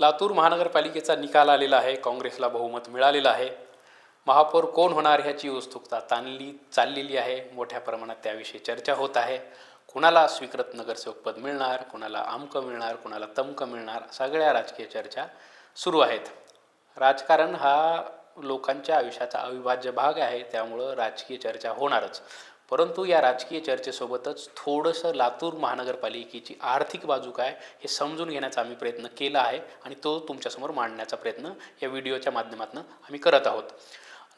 लातूर महानगरपालिकेचा निकाल आलेला आहे. काँग्रेसला बहुमत मिळालेलं आहे. महापौर कोण होणार ह्याची उत्सुकता ताणली चाललेली आहे. मोठ्या प्रमाणात त्याविषयी चर्चा होत आहे. कुणाला स्वीकृत नगरसेवक पद मिळणार कुणाला आमकं मिळणार कुणाला तमकं मिळणार सगळ्या राजकीय चर्चा सुरू आहेत. राजकारण हा लोकांच्या आयुष्याचा अविभाज्य भाग आहे. त्यामुळं राजकीय चर्चा होणारच. परंतु या राजकीय चर्चेसोबतच थोडंसं लातूर महानगरपालिकेची आर्थिक बाजू काय हे समजून घेण्याचा आम्ही प्रयत्न केला आहे आणि तो तुमच्यासमोर मांडण्याचा प्रयत्न या व्हिडिओच्या माध्यमातून आम्ही करत आहोत.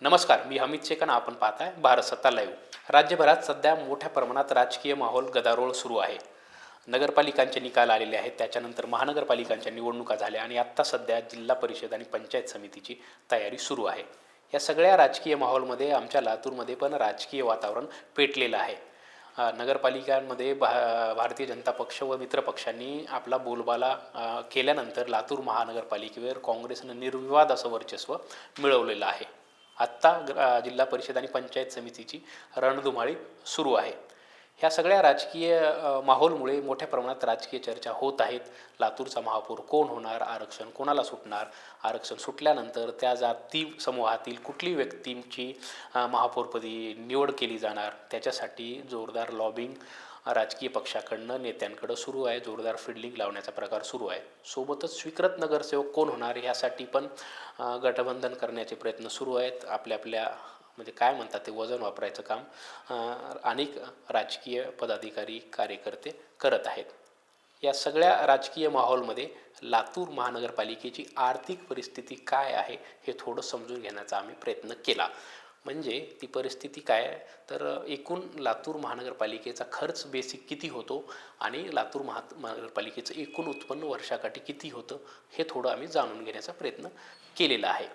नमस्कार मी अमित शेखन आपण पाहताय भारत सत्ता लाईव्ह राज्यभरात सध्या मोठ्या प्रमाणात राजकीय माहोल गदारोळ सुरू आहे. नगरपालिकांचे निकाल आलेले आहेत त्याच्यानंतर महानगरपालिकांच्या निवडणुका झाल्या आणि आत्ता सध्या जिल्हा परिषद आणि पंचायत समितीची तयारी सुरू आहे. या सगळ्या राजकीय माहोलमध्ये आमच्या लातूरमध्ये पण राजकीय वातावरण पेटलेलं आहे. नगरपालिकांमध्ये भा भारतीय जनता पक्ष व मित्र पक्षांनी आपला बोलबाला केल्यानंतर लातूर महानगरपालिकेवर काँग्रेसनं निर्विवाद असं वर्चस्व मिळवलेलं आहे. आत्ता जिल्हा परिषद आणि पंचायत समितीची रणधुमाळी सुरू आहे. ह्या सगळ्या राजकीय माहोलमुळे मोठ्या प्रमाणात राजकीय चर्चा होत आहेत. लातूरचा महापौर कोण होणार? आरक्षण कोणाला सुटणार? आरक्षण सुटल्यानंतर त्या जाती समूहातील कुठली व्यक्तींची महापौरपदी निवड केली जाणार? त्याच्यासाठी जोरदार लॉबिंग राजकीय पक्षाकडनं नेत्यांकडं सुरू आहे. जोरदार फिल्डिंग लावण्याचा प्रकार सुरू आहे. सोबतच स्वीकृत नगरसेवक कोण होणार? यासाठी पण गठबंधन करण्याचे प्रयत्न सुरू आहेत. आपल्या आपल्या म्हणजे काय म्हणतात ते वजन वापरायचं काम अनेक राजकीय पदाधिकारी कार्यकर्ते करत आहेत. या सगळ्या राजकीय माहोलमध्ये लातूर महानगरपालिकेची आर्थिक परिस्थिती काय आहे हे थोडं समजून घेण्याचा आम्ही प्रयत्न केला. म्हणजे ती परिस्थिती काय? तर एकूण लातूर महानगरपालिकेचा खर्च बेसिक किती होतो आणि लातूर महा महानगरपालिकेचं एकूण उत्पन्न वर्षाकाठी किती होतं हे थोडं आम्ही जाणून घेण्याचा प्रयत्न केलेला आहे.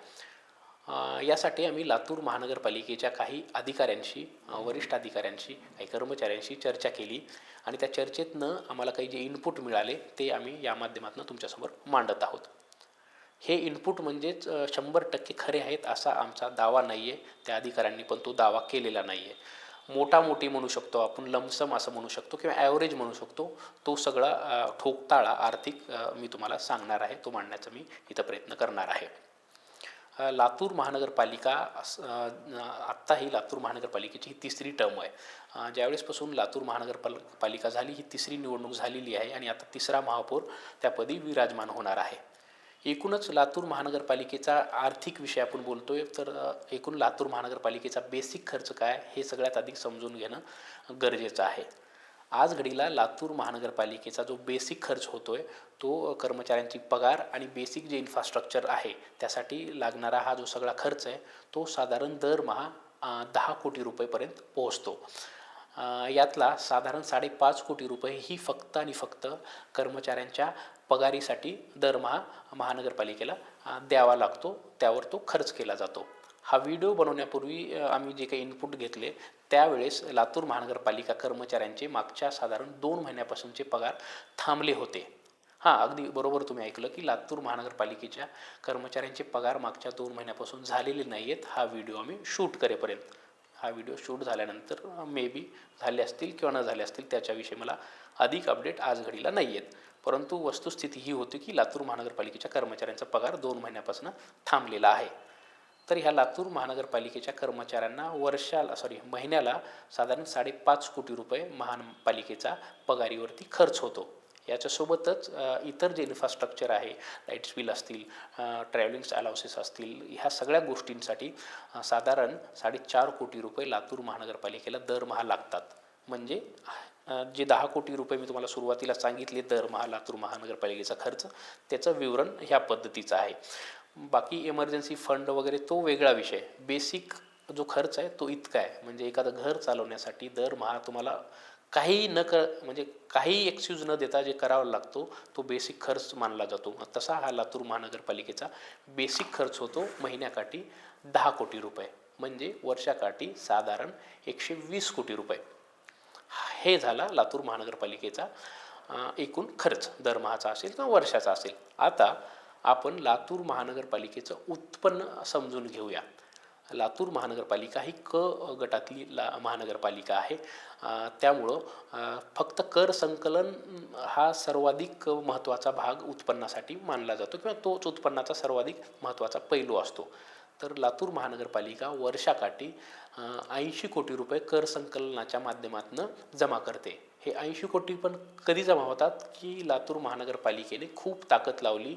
यासाठी आम्ही लातूर महानगरपालिकेच्या काही अधिकाऱ्यांशी वरिष्ठ अधिकाऱ्यांशी काही कर्मचाऱ्यांशी चर्चा केली आणि त्या चर्चेतनं आम्हाला काही जे इनपुट मिळाले ते आम्ही या माध्यमातून तुमच्यासमोर मांडत आहोत. हे इनपुट म्हणजेच शंभर टक्के खरे आहेत असा आमचा दावा नाही आहे त्या अधिकाऱ्यांनी पण तो दावा केलेला नाही आहे मोठा मोठी म्हणू शकतो आपण लमसम असं म्हणू शकतो किंवा ॲव्हरेज म्हणू शकतो तो सगळा ठोकताळा आर्थिक मी तुम्हाला सांगणार आहे तो मांडण्याचा मी इथं प्रयत्न करणार आहे. लातूर महानगरपालिका अस- आत्ता ही लातूर महानगरपालिकेची ही तिसरी टर्म आहे. ज्यावेळेसपासून लातूर महानगरपाल पालिका झाली ही तिसरी निवडणूक झालेली आहे आणि आता तिसरा महापौर त्यापदी विराजमान होणार आहे. एकूणच लातूर महानगरपालिकेचा आर्थिक विषय आपण बोलतोय तर एकूण लातूर महानगरपालिकेचा बेसिक खर्च काय हे सगळ्यात अधिक समजून घेणं गरजेचं आहे. आज घडीला लातूर महानगरपालिकेचा जो बेसिक खर्च होतो आहे तो कर्मचाऱ्यांची पगार आणि बेसिक जे इन्फ्रास्ट्रक्चर आहे त्यासाठी लागणारा हा जो सगळा खर्च आहे तो साधारण दरमहा दहा कोटी रुपयेपर्यंत पोहोचतो. यातला साधारण साडेपाच कोटी रुपये ही फक्त आणि फक्त कर्मचाऱ्यांच्या पगारीसाठी दरमहा महानगरपालिकेला द्यावा लागतो त्यावर तो खर्च केला जातो. हा व्हिडिओ बनवण्यापूर्वी आम्ही जे काही इनपुट घेतले त्यावेळेस लातूर महानगरपालिका कर्मचाऱ्यांचे मागच्या साधारण दोन महिन्यापासूनचे पगार थांबले होते. हां अगदी बरोबर तुम्ही ऐकलं की लातूर महानगरपालिकेच्या कर्मचाऱ्यांचे पगार मागच्या दोन महिन्यापासून झालेले नाही आहेत हा व्हिडिओ आम्ही शूट करेपर्यंत. हा व्हिडिओ शूट झाल्यानंतर मे बी झाले असतील किंवा न झाले असतील त्याच्याविषयी मला अधिक अपडेट आज घडीला नाही आहेत परंतु वस्तुस्थिती ही होती की लातूर महानगरपालिकेच्या कर्मचाऱ्यांचा पगार दोन महिन्यापासून थांबलेला आहे. तर ह्या लातूर महानगरपालिकेच्या कर्मचाऱ्यांना वर्षाला सॉरी महिन्याला साधारण साडेपाच कोटी रुपये महानपालिकेचा पगारीवरती खर्च होतो. याच्यासोबतच इतर जे इन्फ्रास्ट्रक्चर आहे लाईट्स बिल असतील ट्रॅव्हलिंग्स अलाउसेस असतील ह्या सगळ्या गोष्टींसाठी साधारण साडेचार कोटी रुपये लातूर महानगरपालिकेला दरमहा लागतात. म्हणजे जे दहा कोटी रुपये मी तुम्हाला सुरुवातीला सांगितले दरमहा लातूर महानगरपालिकेचा खर्च त्याचं विवरण ह्या पद्धतीचं आहे. बाकी इमर्जन्सी फंड वगैरे तो वेगळा विषय. बेसिक जो खर्च आहे तो इतका आहे. म्हणजे एखादं घर चालवण्यासाठी दरमहा तुम्हाला काही न क म्हणजे काही एक्सक्यूज न देता जे करावा लागतो तो बेसिक खर्च मानला जातो. तसा हा लातूर महानगरपालिकेचा बेसिक खर्च होतो महिन्याकाठी दहा कोटी रुपये. म्हणजे वर्षाकाठी साधारण एकशे वीस कोटी रुपये. हे झाला लातूर महानगरपालिकेचा एकूण खर्च. दरमहाचा असेल किंवा वर्षाचा असेल. आता आपण लातूर महानगरपालिकेचं उत्पन्न समजून घेऊया. लातूर महानगरपालिका ही क गटातली ला महानगरपालिका आहे. त्यामुळं फक्त कर संकलन हा सर्वाधिक महत्त्वाचा भाग उत्पन्नासाठी मानला जातो किंवा तोच उत्पन्नाचा सर्वाधिक महत्त्वाचा पैलू असतो. तर लातूर महानगरपालिका वर्षाकाठी ऐंशी कोटी रुपये कर संकलनाच्या माध्यमातून जमा करते. हे ऐंशी कोटी पण कधी जमा होतात? की लातूर महानगरपालिकेने खूप ताकद लावली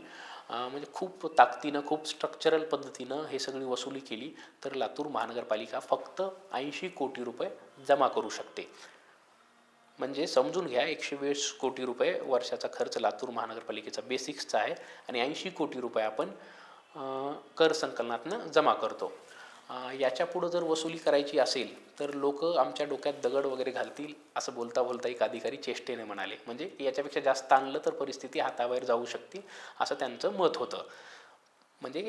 म्हणजे खूप ताकदीनं खूप स्ट्रक्चरल पद्धतीनं हे सगळी वसुली केली तर लातूर महानगरपालिका फक्त ऐंशी कोटी रुपये जमा करू शकते. म्हणजे समजून घ्या एकशे वीस कोटी रुपये वर्षाचा खर्च लातूर महानगरपालिकेचा बेसिक्सचा आहे आणि ऐंशी कोटी रुपये आपण कर संकलनातनं जमा करतो. याच्या पुढं जर वसुली करायची असेल तर लोक आमच्या डोक्यात दगड वगैरे घालतील असं बोलता बोलता एक अधिकारी चेष्टेने म्हणाले. म्हणजे याच्यापेक्षा जास्त आणलं तर परिस्थिती हाताबाहेर जाऊ शकते असं त्यांचं मत होतं. म्हणजे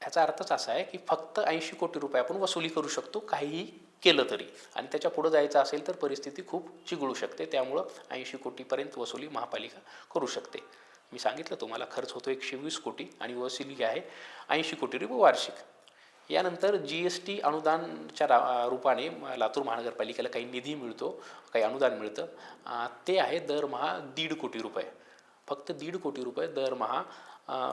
ह्याचा अर्थच असा आहे की फक्त ऐंशी कोटी रुपये आपण वसुली करू शकतो काहीही केलं तरी. आणि त्याच्या पुढं जायचं असेल तर परिस्थिती खूप चिघळू शकते त्यामुळं ऐंशी कोटीपर्यंत वसुली महापालिका करू शकते. मी सांगितलं तुम्हाला खर्च होतो एकशे वीस कोटी आणि वसुली आहे ऐंशी कोटी रुपये वार्षिक. यानंतर जी एस टी अनुदानच्या रा रूपाने लातूर महानगरपालिकेला काही निधी मिळतो काही अनुदान मिळतं. ते आहे दरमहा दीड कोटी रुपये. फक्त दीड कोटी रुपये दरमहा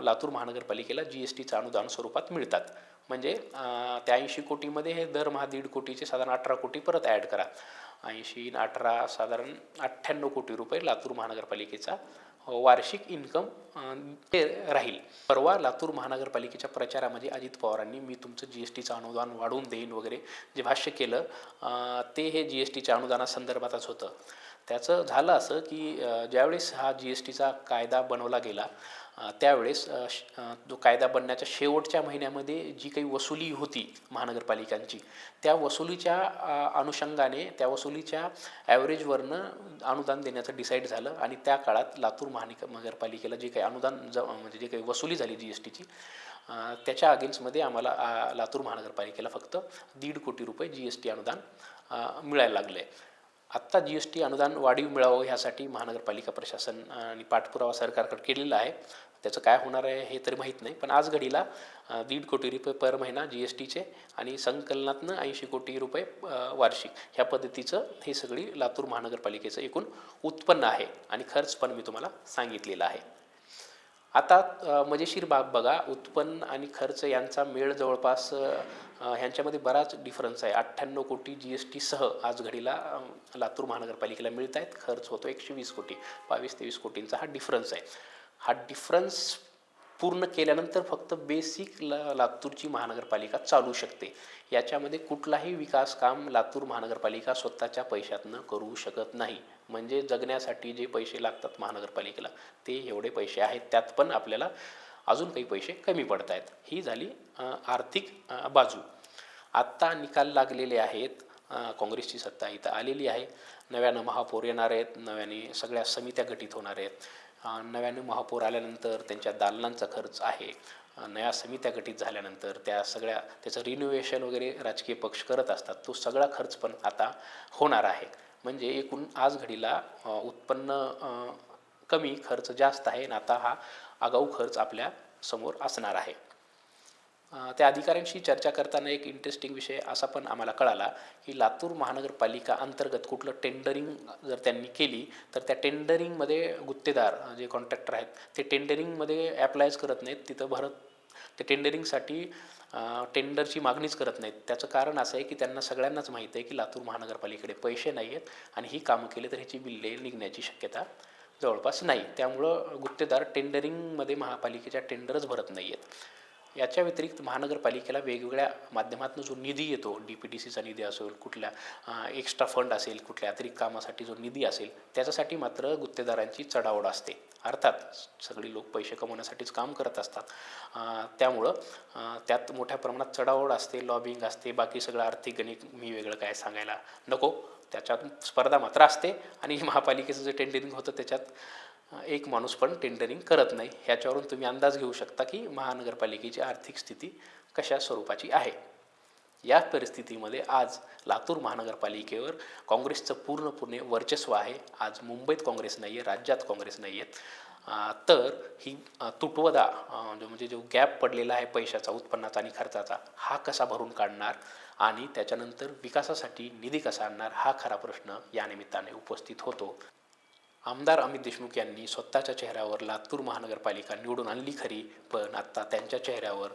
लातूर महानगरपालिकेला जी एस टीचं अनुदान स्वरूपात मिळतात. म्हणजे त्या ऐंशी कोटीमध्ये हे दरमहा दीड कोटीचे साधारण अठरा कोटी परत ॲड करा. ऐंशी अठरा साधारण अठ्ठ्याण्णव कोटी रुपये लातूर महानगरपालिकेचा वार्षिक इन्कम ते राहील. परवा लातूर महानगरपालिकेच्या प्रचारामध्ये अजित पवारांनी मी तुमचं जी एस टीचं अनुदान वाढवून देईन वगैरे जे भाष्य केलं ते हे जी एस टीच्या अनुदानासंदर्भातच होतं. त्याचं झालं असं की ज्यावेळेस हा जी एस टीचा कायदा बनवला गेला त्यावेळेस श- जो कायदा बनण्याच्या शेवटच्या महिन्यामध्ये जी काही वसुली होती महानगरपालिकांची त्या वसुलीच्या अनुषंगाने त्या वसुलीच्या ॲव्हरेजवरनं अनुदान देण्याचं डिसाईड झालं आणि त्या काळात लातूर महानगरपालिकेला जे काही अनुदान ज म्हणजे जे काही वसुली झाली जी एस टीची त्याच्या अगेन्स्टमध्ये आम्हाला लातूर महानगरपालिकेला फक्त दीड कोटी रुपये जी एस टी अनुदान मिळायला लागलं आहे आत्ता जी एस टी अनुदान वाढीव मिळावं ह्यासाठी महानगरपालिका प्रशासन आणि पाठपुरावा सरकारकडे केलेला आहे. त्याचं काय होणार आहे हे तरी माहीत नाही पण आज घडीला दीड कोटी रुपये पर महिना जी एस टीचे आणि संकलनातनं ऐंशी कोटी रुपये वार्षिक. ह्या पद्धतीचं हे सगळी लातूर महानगरपालिकेचं एकूण उत्पन्न आहे आणि खर्च पण मी तुम्हाला सांगितलेला आहे. आता मजेशीर म्हणजे बाब बघा उत्पन्न आणि खर्च यांचा मेळ जवळपास ह्यांच्यामध्ये बराच डिफरन्स आहे. अठ्ठ्याण्णव कोटी जी एस टीसह आज घडीला लातूर महानगरपालिकेला मिळत आहेत खर्च होतो एकशे वीस कोटी. बावीस तेवीस कोटींचा हा डिफरन्स आहे. हा डिफरन्स पूर्ण केल्यानंतर फक्त बेसिक ला लातूरची महानगरपालिका चालू शकते. याच्यामध्ये कुठलाही विकास काम लातूर महानगरपालिका स्वतःच्या पैशातनं करू शकत नाही. म्हणजे जगण्यासाठी जे पैसे लागतात महानगरपालिकेला ते एवढे पैसे आहेत त्यात पण आपल्याला अजून काही पैसे कमी पडत आहेत. ही झाली आर्थिक बाजू. आत्ता निकाल लागलेले आहेत काँग्रेसची सत्ता इथं आलेली आहे. नव्यानं महापौर येणार आहेत नव्याने सगळ्या समित्या गठीत होणार आहेत. नव्याने महापौर आल्यानंतर त्यांच्या दालनांचा खर्च आहे. नया समित्या गठीत झाल्यानंतर त्या सगळ्या त्याचं रिन्युवेशन वगैरे राजकीय पक्ष करत असतात. तो सगळा खर्च पण आता होणार आहे. म्हणजे एकूण आज घडीला उत्पन्न कमी खर्च जास्त आहे आणि आता हा आगाऊ खर्च आपल्यासमोर असणार आहे. त्या अधिकाऱ्यांशी चर्चा करताना एक इंटरेस्टिंग विषय असा पण आम्हाला कळाला की लातूर महानगरपालिका अंतर्गत कुठलं टेंडरिंग जर त्यांनी केली तर त्या टेंडरिंगमध्ये गुत्तेदार जे कॉन्ट्रॅक्टर आहेत ते टेंडरिंगमध्ये ॲप्लायच करत नाहीत. तिथं भरत ते टेंडरिंगसाठी टेंडरची मागणीच करत नाहीत. त्याचं कारण असं आहे की त्यांना सगळ्यांनाच माहीत आहे की लातूर महानगरपालिकेकडे पैसे नाही आहेत आणि ही कामं केली तर ह्याची बिल्ले निघण्याची शक्यता जवळपास नाही. त्यामुळं गुत्तेदार टेंडरिंगमध्ये महापालिकेच्या टेंडरच भरत नाही आहेत याच्या व्यतिरिक्त महानगरपालिकेला वेगवेगळ्या माध्यमातून जो निधी येतो डी पी टी सीचा निधी असेल कुठल्या एक्स्ट्रा फंड असेल कुठल्या अतिरिक्त कामासाठी जो निधी असेल त्याच्यासाठी मात्र गुत्तेदारांची चढावड असते. अर्थात सगळी लोक पैसे कमवण्यासाठीच काम करत असतात. त्यामुळं त्यात मोठ्या प्रमाणात चढावड असते लॉबिंग असते बाकी सगळं आर्थिक गणित मी वेगळं काय सांगायला नको. त्याच्यात स्पर्धा मात्र असते आणि महापालिकेचं जे टेंडरिंग होतं त्याच्यात एक माणूस पण टेंडरिंग करत नाही. ह्याच्यावरून तुम्ही अंदाज घेऊ शकता की महानगरपालिकेची आर्थिक स्थिती कशा स्वरूपाची आहे. या परिस्थितीमध्ये आज लातूर महानगरपालिकेवर काँग्रेसचं पूर्णपणे वर्चस्व आहे. आज मुंबईत काँग्रेस नाही आहे राज्यात काँग्रेस नाही आहेत तर ही तुटवदा जो म्हणजे जो गॅप पडलेला आहे पैशाचा उत्पन्नाचा आणि खर्चाचा हा कसा भरून काढणार आणि त्याच्यानंतर विकासासाठी निधी कसा आणणार हा खरा प्रश्न या निमित्ताने उपस्थित होतो. आमदार अमित देशमुख यांनी स्वतःच्या चेहऱ्यावर लातूर महानगरपालिका निवडून आणली खरी पण आत्ता त्यांच्या चेहऱ्यावर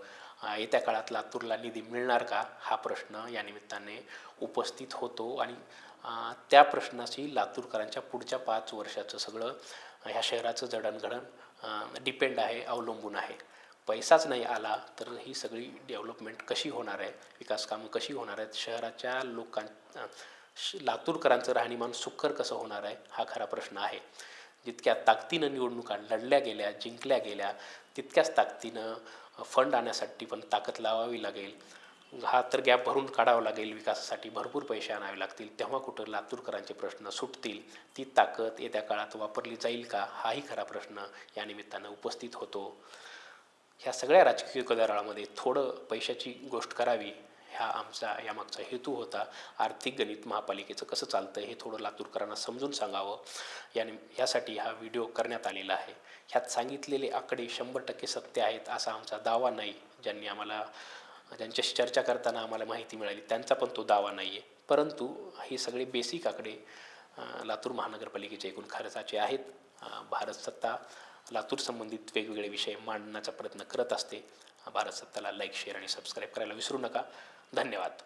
येत्या काळात लातूरला निधी मिळणार का? हा प्रश्न या निमित्ताने उपस्थित होतो आणि त्या प्रश्नाशी लातूरकरांच्या पुढच्या पाच वर्षाचं सगळं ह्या शहराचं जडणघडण डिपेंड आहे अवलंबून आहे. पैसाच नाही आला तर ही सगळी डेव्हलपमेंट कशी होणार आहे? विकास कामं कशी होणार आहेत? शहराच्या लोकां लातूरकरांचं राहणीमान सुखकर कसं होणार आहे हा खरा प्रश्न आहे. जितक्या ताकदीनं निवडणुका लढल्या गेल्या जिंकल्या गेल्या तितक्याच ताकदीनं फंड आणण्यासाठी पण ताकद लावावी लागेल. हा तर गॅप भरून काढावा लागेल विकासासाठी भरपूर पैसे आणावे लागतील. तेव्हा कुठं लातूरकरांचे प्रश्न सुटतील ती ताकद येत्या काळात वापरली जाईल का हाही खरा प्रश्न या निमित्तानं उपस्थित होतो. ह्या सगळ्या राजकीय गदाराळामध्ये थोडं पैशाची गोष्ट करावी ह्या आमचा यामागचा हेतू होता आर्थिक गणित महापालिकेचं कसं चालतं हे थोडं लातूरकरांना समजून सांगावं. याने ह्यासाठी हा व्हिडिओ करण्यात आलेला आहे. ह्यात सांगितलेले आकडे शंभर टक्के सत्य आहेत असा आमचा दावा नाही. ज्यांनी आम्हाला ज्यांच्याशी चर्चा करताना आम्हाला माहिती मिळाली त्यांचा पण तो दावा नाही आहे परंतु हे सगळे बेसिक आकडे लातूर महानगरपालिकेचे एकूण खर्चाचे आहेत. भारत सत्ता लातूर संबंधित वेगवेगळे विषय मांडण्याचा प्रयत्न करत असते. भारत सत्ताला लाईक शेअर आणि सबस्क्राईब करायला विसरू नका. धन्यवाद.